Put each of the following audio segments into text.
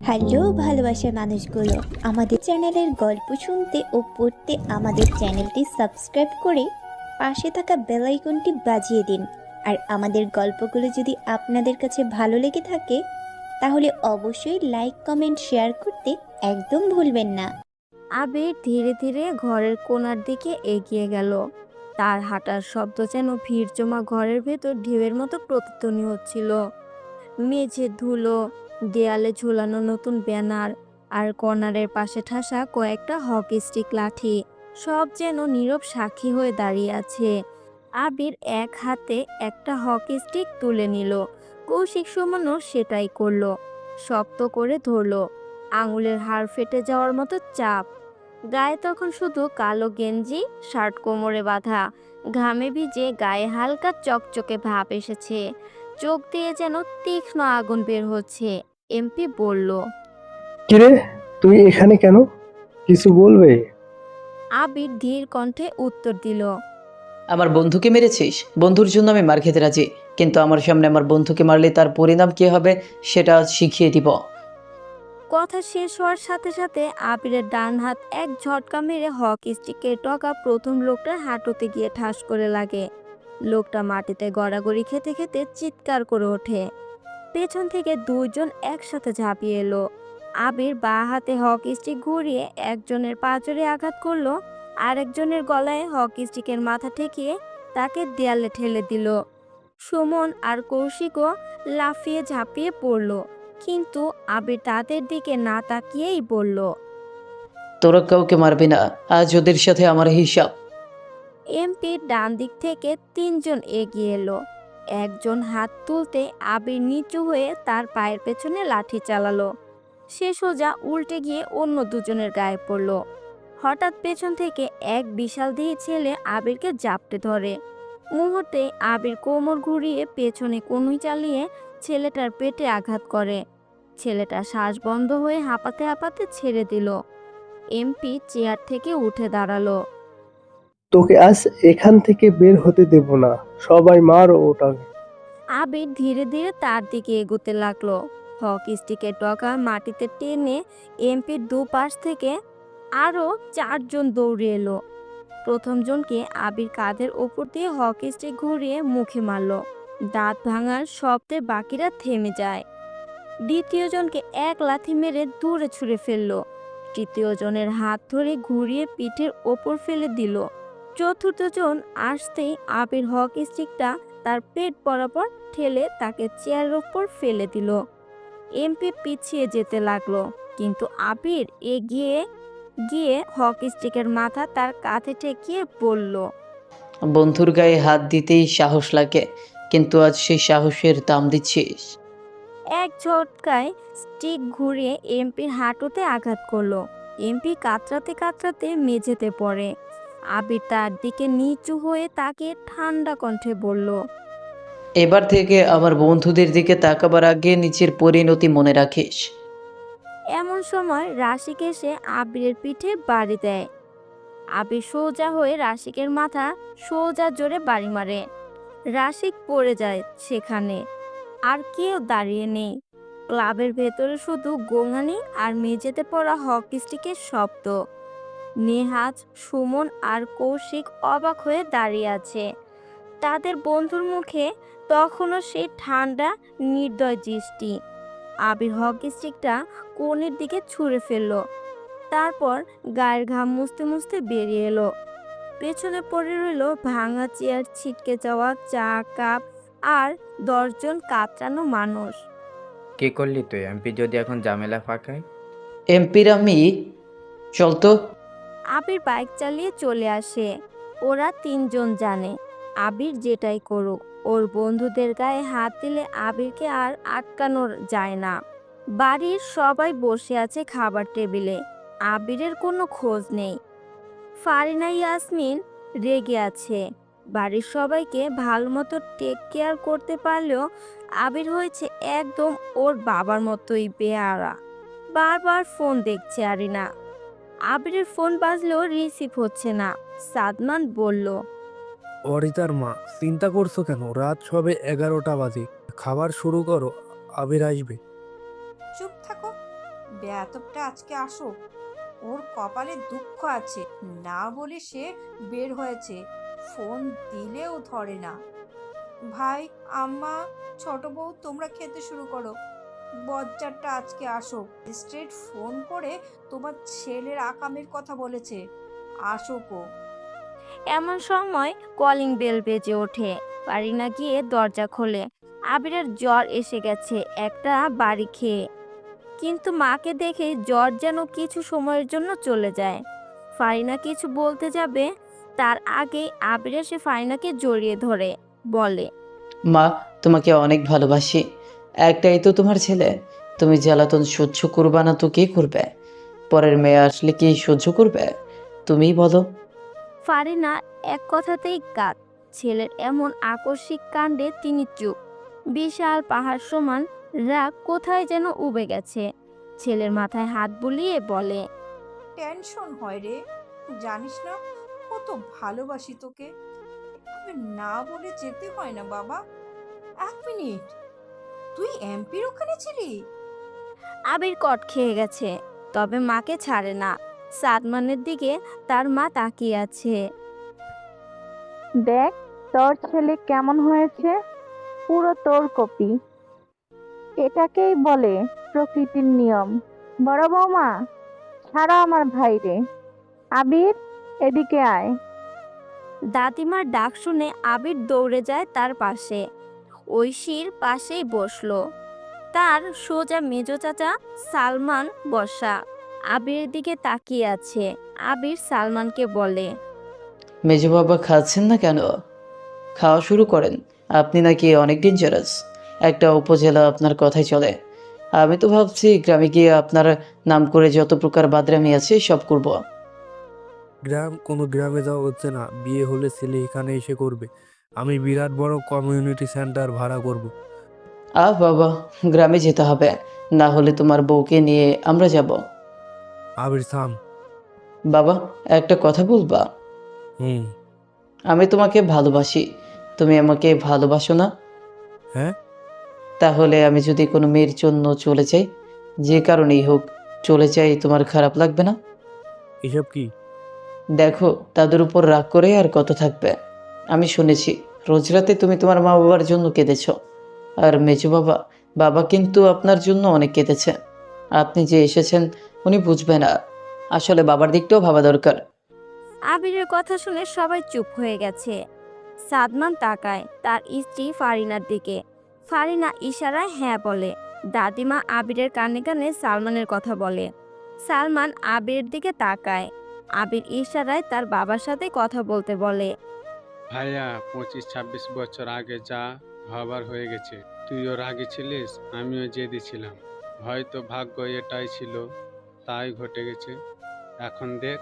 Hello, ভালোবাসার মানুষগুলো, আমাদের চ্যানেলের গল্প শুনতে ও পড়তে আমাদের চ্যানেলটি সাবস্ক্রাইব করে পাশে থাকা বেল আইকনটি বাজিয়ে দিন। আর আমাদের গল্পগুলো যদি আপনাদের কাছে ভালো লেগে থাকে, তাহলে অবশ্যই লাইক, কমেন্ট, শেয়ার করতে একদম ভুলবেন না। আবির ধীরে ধীরে ঘরের কোণার দিকে এগিয়ে গেল। তার হাঁটার শব্দ যেন ভিড় জমা ঘরের ভেতর ঢেউয়ের মতো প্রতিধ্বনি হচ্ছিল। মেঝে ধুলো দেয়ালে ঝুলানো নতুন ব্যানার আর কর্নারের পাশে ঠাসা কয়েকটা হকি স্টিক লাঠি, সব যেন নীরব সাক্ষী হয়ে দাঁড়িয়ে আছে। আবির এক হাতে একটা হকি স্টিক তুলে নিল। কৌশিক সুমনও সেটাই করল। শক্ত করে ধরলো। আঙুলের হাড় ফেটে যাওয়ার মতো চাপ। গায়ে তখন শুধু কালো গেঞ্জি, শার্ট কোমরে বাঁধা। ঘামে ভিজে গায়ে হালকা চকচকে ভাব এসেছে। চোখ দিয়ে যেন তীক্ষ্ণ আগুন বের হচ্ছে এমপি বলল। কিরে তুই এখানে কেন? কিছু বলবে? আবির ধীর কণ্ঠে উত্তর দিল। আমার বন্ধুকে মেরেছিস? বন্ধুর জন্য আমি মার খেতে রাজি। কিন্তু আমার সামনে আমার বন্ধুকে মারলে তার পরিণাম কি হবে সেটা আজ শিখিয়ে দিব। কথা শেষ হওয়ার সাথে সাথে আবিরের ডান হাত এক ঝটকা মেরে হকি স্টিকের টকা প্রথম লোকটার হাঁটুতে গিয়ে ঠাস করে লাগে। লোকটা মাটিতে গড়াগড়ি খেতে খেতে চিৎকার করে ওঠে। পেছন থেকে দুজন একসাথে ঝাঁপিয়ে এলো। আবির বা হাতে হকি স্টিক ঘুরিয়ে একজনের পাঁচরে আঘাত করল, আরেকজনের গলায় হকি স্টিকের মাথা ঠেকিয়ে তাকে দেয়ালে ঠেলে দিল। সুমন আর কৌশিকও লাফিয়ে ঝাঁপিয়ে পড়ল, কিন্তু আবির তাদের দিকে না তাকিয়েই বলল, তোরা কাউকে মারবি না, আজ ওদের সাথে আমার হিসাব। এমপির ডান দিক থেকে তিনজন এগিয়ে এলো। একজন হাত তুলতে আবির নিচু হয়ে তার পায়ের পেছনে লাঠি চালালো। সে সোজা উল্টে গিয়ে অন্য দুজনের গায়ে পড়ল। হঠাৎ পেছন থেকে এক বিশাল দেহি ছেলে আবিরকে জাপটে ধরে। মুহূর্তে আবির কোমর ঘুরিয়ে পেছনে কনুই চালিয়ে ছেলেটার পেটে আঘাত করে। ছেলেটা শ্বাস বন্ধ হয়ে হাঁপাতে হাঁপাতে ছেড়ে দিল। এমপি চেয়ার থেকে উঠে দাঁড়াল। তোকে আজ এখান থেকে বের হতে দেব না। সবাই মারো ওটাকে আবির ধীরে ধীরে তার দিকে এগোতে লাগল। হকি স্টিকের টকা মাটিতে টেনে এমপির দুপাশ থেকে আরও চারজন দৌড়ে এলো। প্রথমজনকে আবির কাঁধের ওপর দিয়ে হকি স্টিক ঘুরিয়ে মুখে মারল। দাঁত ভাঙার শব্দে বাকিরা থেমে যায়। দ্বিতীয়জনকে এক লাথি মেরে দূরে ছুঁড়ে ফেলল। তৃতীয়জনের হাত ধরে ঘুরিয়ে পিঠের ওপর ফেলে দিল। চতুর্থজন আসতেই আবির হকি স্টিকটা তার পেট বরাবর ঠেলে তাকে চেয়ারের ওপর ফেলে দিল। এমপি পিছিয়ে যেতে লাগল কিন্তু আবির এগিয়ে গিয়ে হকি স্টিকের মাথা তার কাঁধে ঠেকিয়ে বলল বন্ধুর গায়ে হাত দিতেই সাহস লাগে কিন্তু আজ সেই সাহসের দাম দিচ্ছিস। এক ঝটকায় স্টিক ঘুরিয়ে এমপির হাঁটুতে আঘাত করল। এমপি কাতরাতে কাতরাতে মেঝেতে পড়ে। আবির তার দিকে নিচু হয়ে তাকে ঠান্ডা কণ্ঠে বলল এবার থেকে আমার বন্ধুদের দিকে তাকাবার আগে নিচের পরিণতি মনে রাখিস। এমন সময় রাশিক এসে আবিরের পিঠে বাড়ি দেয়। আবির সোজা হয়ে রাশিকের মাথা সোজা জোরে বাড়ি মারে। রাশিক পড়ে যায় সেখানে। আর কেউ দাঁড়িয়ে নেই। ক্লাবের ভেতরে শুধু গোঙানি আর মেঝেতে পড়া হকি স্টিকের শব্দ। নেহাজ সুমন আর কৌশিক অবাক হয়ে দাঁড়িয়ে আছে। তাদের বন্ধুর মুখে তখনও সেই ঠান্ডা নির্দয় দৃষ্টি। আবির হকি স্টিকটা কোণের দিকে ছুঁড়ে ফেলল। তারপর গায়ের ঘাম মুছতে মুছতে বেরিয়ে এলো। পেছনে পড়ে রইল ভাঙা চেয়ার ছিটকে যাওয়া চা কাপ আর দশজন কাতরানো মানুষ। কি করলি তুই? এমপি যদি এখন ঝামেলা ফাঁকায়? এমপির আমি? চল তো। আবির বাইক চালিয়ে চলে আসে। ওরা তিনজন জানে, আবির যেটাই করুক, ওর বন্ধুদের গায়ে হাত দিলে আবিরকে আর আটকানো যায় না। বাড়ির সবাই বসে আছে খাবার টেবিলে, আবিরের কোনো খোঁজ নেই। ফারিনা ইয়াসমিন রেগে আছে। বাড়ির সবাইকে ভালো মতো টেক কেয়ার করতে পারলেও আবির হয়েছে একদম ওর বাবার মতোই বেয়ারা বারবার ফোন দেখছে আরিনা। আবিরের ফোন বাজলেও রিসিভ হচ্ছে না। সাদমান বলল অরিতার মা চিন্তা করছ কেন? রাত সবে এগারোটা বাজে। খাবার শুরু করো আবির আসবে। চুপ থাকো। বেয়াতবটা আজকে আসুক। ওর কপালে দুঃখ আছে। না বলে সে বের হয়েছে। ফোন দিলেও ধরে না। ভাই আম্মা ছোট বউ তোমরা খেতে শুরু করো। বজ্জারটা আজকে আসুক স্ট্রেট ফোন করে তোমার ছেলের আকামের কথা বলেছে। আসুক ও এমন সময় কলিং বেল বেজে ওঠে। পারিনা গিয়ে দরজা খোলে। আবিরের জ্বর এসে গেছে একটা বাড়ি খেয়ে। কিন্তু মাকে দেখে জ্বর যেন কিছু সময়ের জন্য চলে যায়। ফারিনা কিছু বলতে যাবে তার আগেই আবির এসে ফারিনাকে জড়িয়ে ধরে বলে মা তোমাকে অনেক ভালোবাসি। একটাই তো তোমার ছেলে। তুমি জ্বালাতন সহ্য করবা না তো কে করবে? পরের মেয়ে আসলে কি সহ্য করবে? তুমিই বলো। ফারিনা এক কথাতেই কাত। ছেলের এমন আকস্মিক কাণ্ডে তিনি চুপ। বিশাল পাহাড় সমান রাগ কোথায় যেন উবে গেছে। ছেলের মাথায় হাত বুলিয়ে বলে টেনশন হয় রে। জানিস না কত ভালোবাসি তোকে। আমি না বলে যেতে হয় না বাবা। এক মিনিট। তুই এমপির ওখানে ছিলি? আবির কট খেয়ে গেছে তবে মাকে ছাড়ে না। সাদমানের দিকে তার মা তাকিয়ে আছে। দেখ তোর ছেলে কেমন হয়েছে? পুরো তোর কপি। এটাকেই বলে প্রকৃতির নিয়ম। বড় বৌমা ছাড়া আমার ভাইরে। আবির এদিকে আয়। দাদিমার ডাক শুনে আবির দৌড়ে যায় তার পাশে। ঐশীর পাশেই বসল। তার সোজা মেজ চাচা সালমান বসা। আবির দিকে তাকিয়ে আছে। আবির সালমানকে বলে মেজো বাবা খাচ্ছেন না কেন? খাওয়া শুরু করেন। আপনি নাকি অনেক ডেঞ্জারাস একটা উপজেলা আপনার কথাই চলে। আমি তো ভাবছি গ্রামে গিয়ে আপনার নাম করে যত প্রকার বাদরামি আছে সব করব। গ্রাম কোনো গ্রামে যাওয়া হচ্ছে না। বিয়ে হলে ছেলে এখানে এসে করবে। আমি বিরাট বড় কমিউনিটি সেন্টার ভাড়া করব। আহ বাবা গ্রামে যেতে হবে। না হলে তোমার বউকে নিয়ে আমরা যাব। আবির থাম। বাবা একটা কথা বলবা? হুম। আমি তোমাকে ভালোবাসি। তুমি আমাকে ভালোবাসো না? হ্যাঁ? তাহলে আমি যদি কোনো মেয়ের জন্য চলে যাই যে কারণেই হোক চলে যাই তোমার খারাপ লাগবে না? এসব কি? দেখো তাদের উপর রাগ করে আর কত থাকবে? আমি শুনেছি, রোজ রাতে তুমি তোমার মা বাবার জন্য কেঁদেছ। আর মেজু বাবা বাবা কিন্তু আপনার জন্য অনেক কেঁদেছে। আপনি যে এসেছেন, উনি বুঝবে না। আসলে বাবার দিকটাও ভাবা দরকার। আবিরের কথা শুনে সবাই চুপ হয়ে গেছে। সাদমান তাকায় তার স্ত্রী ফারিনার দিকে। ফারিনা ইশারায় হ্যাঁ বলে। দাদিমা আবিরের কানে কানে সালমানের কথা বলে। সালমান আবিরের দিকে তাকায়। আবির ইশারায় তার বাবার সাথে কথা বলতে বলে। ভাইয়া পঁচিশ ছাব্বিশ বছর আগে যা হবার হয়ে গেছে, তুইও রাগে ছিলিস, আমিও জেদি ছিলাম। হয়তো ভাগ্য এটাই ছিল, তাই ঘটে গেছে। এখন দেখ,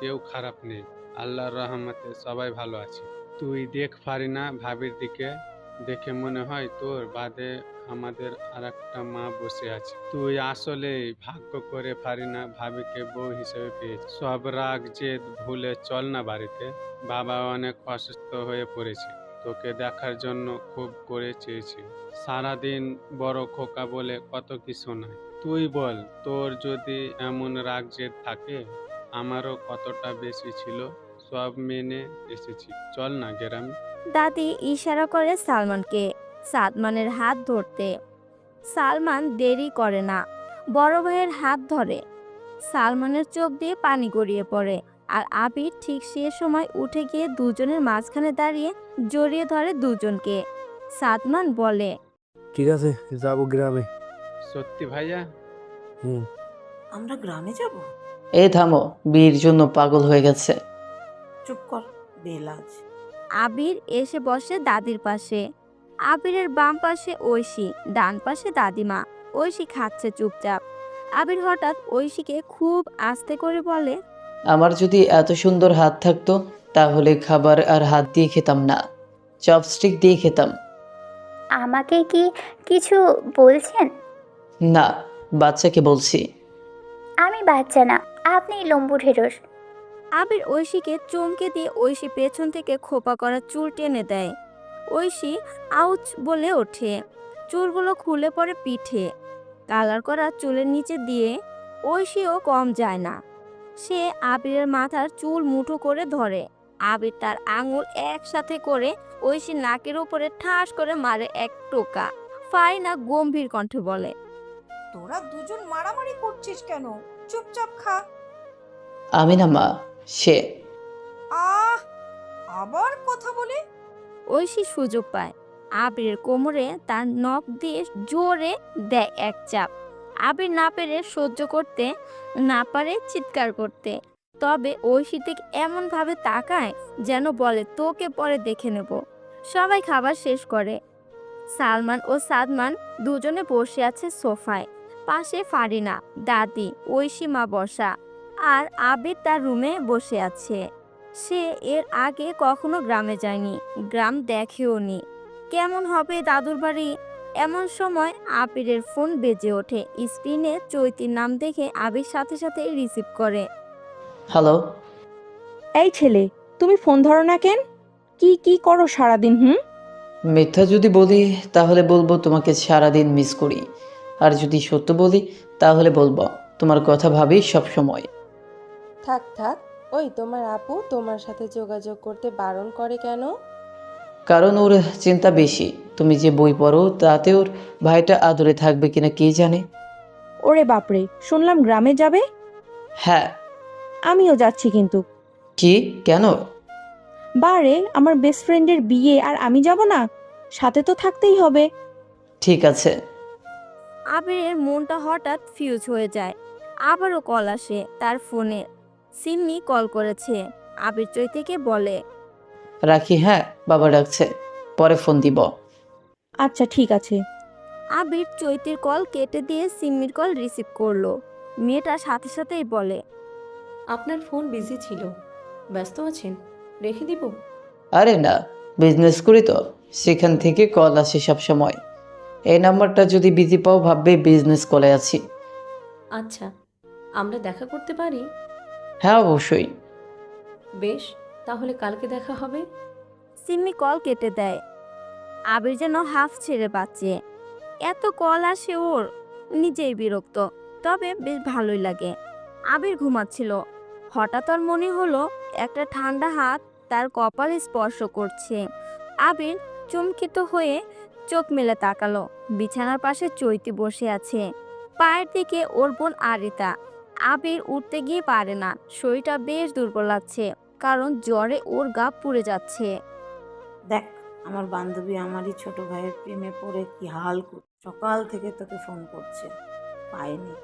কেউ খারাপ নেই। আল্লাহর রহমতে সবাই ভালো আছে। তুই দেখ পারি না ভাবির দিকে দেখে মনে হয় তোর বাদে আমাদের আর একটা মা বসে আছে। তুই আসলে ভাগ্য করে পারি না ভাবিকে বউ হিসেবে পেয়েছি সব রাগ, জেদ ভুলে চল না বাড়িতে। বাবা অনেক অসুস্থ হয়ে পড়েছে। তোকে দেখার জন্য খুব করে চেয়েছি। সারাদিন বড় খোকা বলে কত কি শোনায় তুই বল, তোর যদি এমন রাগ, জেদ থাকে, আমারও কতটা বেশি ছিল? সব মেনে এসেছি। চল না গ্রামে। দাদি ইশারা করে সালমানকে সাদমানের হাত ধরতে। সালমান দেরি করে না বড় ভাইয়ের হাত ধরে। সালমানের চোখ দিয়ে পানি গড়িয়ে পড়ে আর আবির ঠিক সে সময় উঠে গিয়ে দুজনের মাঝখানে দাঁড়িয়ে জড়িয়ে ধরে দুজনকে। সাদমান বলে ঠিক আছে যাব গ্রামে। সত্যি ভাইয়া? হুম। আমরা গ্রামে যাব? এই থামো বিয়ের জন্য পাগল হয়ে গেছে। চুপ কর বেলাজ। আবির এসে বসে দাদির পাশে। আবিরের বাম পাশে ঐশী ডান পাশে দাদিমা। ঐশী খাচ্ছে চুপচাপ। আবির হঠাৎ ঐশীকে খুব আস্তে করে বলে আমার যদি এত সুন্দর হাত থাকতো তাহলে খাবার আর হাত দিয়ে খেতাম না। চপস্টিক দিয়ে খেতাম। আমাকে কি কিছু বলছেন? না বাচ্চাকে বলছি। আমি বাচ্চা না আপনি লম্বু ঢেঁড়স। আবির ঐশীকে চমকে দিয়ে ঐশী পেছন থেকে খোপা করা চুল টেনে দেয়। ঐশী আউচ বলে ওঠে। চুলগুলো খুলে পড়ে পিঠে। কালার করা চুলের নিচে দিয়ে ঐশীও কম যায় না। সে আবিরের মাথার চুল মুঠো করে ধরে। আবির তার আঙুল একসাথে করে ঐশী নাকের উপরে ঠাস করে মারে এক টোকা। ফারিনা গম্ভীর কণ্ঠে বলে তোরা দুজন মারামারি করছিস কেন? চুপচাপ খা। আমি না মা সে। আহ আবার কথা বলে? ঐশী সুযোগ পায়। আবিরের কোমরে তার নখ দিয়ে জোরে দেয় এক চাপ। আবির না পেরে সহ্য করতে না পারে চিৎকার করতে। তবে ঐশী থেকে এমনভাবে তাকায় যেন বলে তোকে পরে দেখে নেব। সবাই খাবার শেষ করে। সালমান ও সাদমান দুজনে বসে আছে সোফায়। পাশে ফারিনা দাদি ঐশী মা বসা। আর আবির তার রুমে বসে আছে। সে এর আগে কখনো গ্রামে যায়নি। গ্রাম দেখেও নি। কেমন হবে দাদুর বাড়ি? এমন সময় আবিরের ফোন বেজে ওঠে। স্ক্রিনে চৈতির নাম দেখে আবির সাথে সাথে রিসিভ করে। হ্যালো। এই ছেলে তুমি ফোন ধরো না কেন? কি কি করো সারাদিন হুম? মিথ্যা যদি বলি তাহলে বলব তোমাকে সারাদিন মিস করি। আর যদি সত্য বলি তাহলে বলব। তোমার কথা ভাবি সব সময় থাক থাক। ওই তোমার আপু তোমার সাথে যোগাযোগ করতে বারণ করে কেন? কারণ ওর চিন্তা বেশি। তুমি যে বই পড়ো তাতে ওর ভাইটা আদরে থাকবে কিনা কে জানে? ওরে বাপরে শুনলাম গ্রামে যাবে? হ্যাঁ। আমিও যাচ্ছি কিন্তু। কি? কেন? বারে আমার বেস্ট ফ্রেন্ডের বিয়ে আর আমি যাব না? সাথে তো থাকতেই হবে। ঠিক আছে। আবিরের মনটা হঠাৎ ফিউজ হয়ে যায়। আবারও কল আসে তার ফোনে। সিম্মি কল করেছে। আবির চৈতিকে বলে রাখি হ্যাঁ বাবা ডাকছে। পরে ফোন দিব। আচ্ছা ঠিক আছে। আবির চৈতির কল কেটে দিয়ে সিম্মির কল রিসিভ করল। মেয়েটা সাথে সাথেই বলে আপনার ফোন বিজি ছিল। ব্যস্ত আছেন? রেখে দিব? আরে না বিজনেস করি তো। সেখান থেকে কল আসে সব সময় এই নাম্বারটা যদি বিজি পাও ভাববে বিজনেস কলে আছি। আচ্ছা আমরা দেখা করতে পারি? হ্যাঁ অবশ্যই। বেশ তাহলে কালকে দেখা হবে। সিম্মি কল কেটে দেয়। আবির যেন হাফ ছেড়ে বাঁচে। এত কল আসে ওর নিজেই বিরক্ত। তবে বেশ ভালোই লাগে। আবির ঘুমাচ্ছিল। হঠাৎ ওর মনে হলো একটা ঠান্ডা হাত তার কপালে স্পর্শ করছে। আবির চমকিত হয়ে চোখ মেলে তাকালো। বিছানার পাশে চৈতি বসে আছে। পায়ের দিকে ওর বোন আরিতা। আবির উঠতে গিয়ে পারে না। শরীরটা বেশ দুর্বল লাগছে, কারণ জ্বরে ওর গা পুড়ে যাচ্ছে। দেখ, আমার বান্ধবী আমারই ছোট ভাইয়ের প্রেমে পড়ে কি হাল সকাল থেকে তোকে ফোন করছে। পায়নি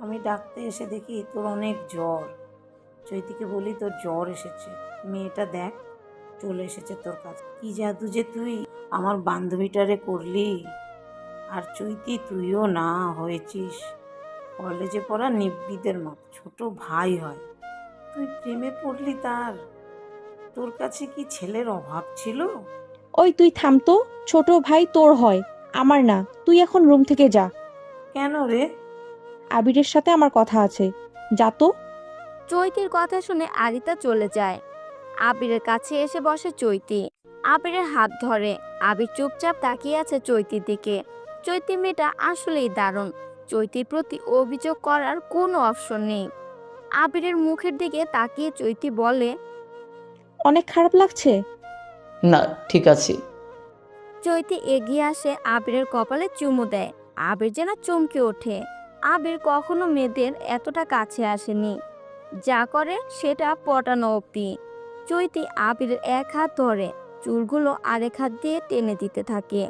আমি ডাকতে এসে দেখি তোর অনেক জ্বর। চৈতিকে বলি তোর জ্বর এসেছে। মেয়েটা দেখ, চলে এসেছে তোর কাছে। কি জাদু যে তুই, আমার বান্ধবীটারে করলি। আর চৈতি তুইও না হয়েছিস। কলেজে পড়া নিব্বিদের মতো ছোট ভাই হয়। তুই প্রেমে পড়লি তার। তোর কাছে কি ছেলের অভাব ছিল? ওই তুই থাম তো ছোট ভাই তোর হয় আমার না তুই এখন রুম থেকে যা। কেন রে? আবিরের সাথে আমার কথা আছে যা তো। চৈতির কথা শুনে আরিতা চলে যায়। আবিরের কাছে এসে বসে চৈতি। আবিরের হাত ধরে আবির চুপচাপ তাকিয়ে আছে চৈতির দিকে। চৈতি মেয়েটা আসলেই দারুণ। চৈতির প্রতি অভিযোগ করার কোনো অপশন নেই। আবিরের মুখের দিকে তাকিয়ে চৈতি বলে অনেক খারাপ লাগছে? না ঠিক আছে। চৈতি এগিয়ে আসে আবিরের কপালে চুমু দেয়। আবির যেন চমকে ওঠে। আবির কখনো মেয়েদের এতটা কাছে আসেনি। যা করে সেটা পটানো অব্দি চৈতি আবিরের এক হাত ধরে চুলগুলো আরেক হাত দিয়ে টেনে দিতে থাকে।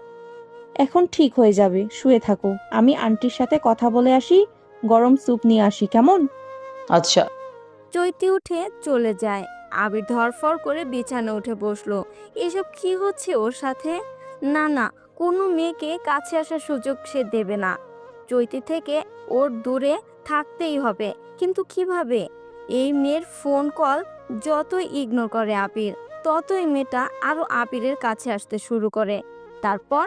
এখন ঠিক হয়ে যাবে শুয়ে থাকো। আমি আন্টির সাথে কথা বলে আসি গরম স্যুপ নিয়ে আসি কেমন? আচ্ছা। চৈতি উঠে চলে যায়। আবির ধরফর করে বিছানা উঠে বসল। এসব কি হচ্ছে ওর সাথে? না না কোনো মেয়েকে কাছে আসার সুযোগ সে দেবে না। চৈতি থেকে ওর দূরে থাকতেই হবে কিন্তু কীভাবে? এই মেয়ের ফোন কল যতই ইগনোর করে আবির ততই মেয়েটা আরও আবিরের কাছে আসতে শুরু করে। তারপর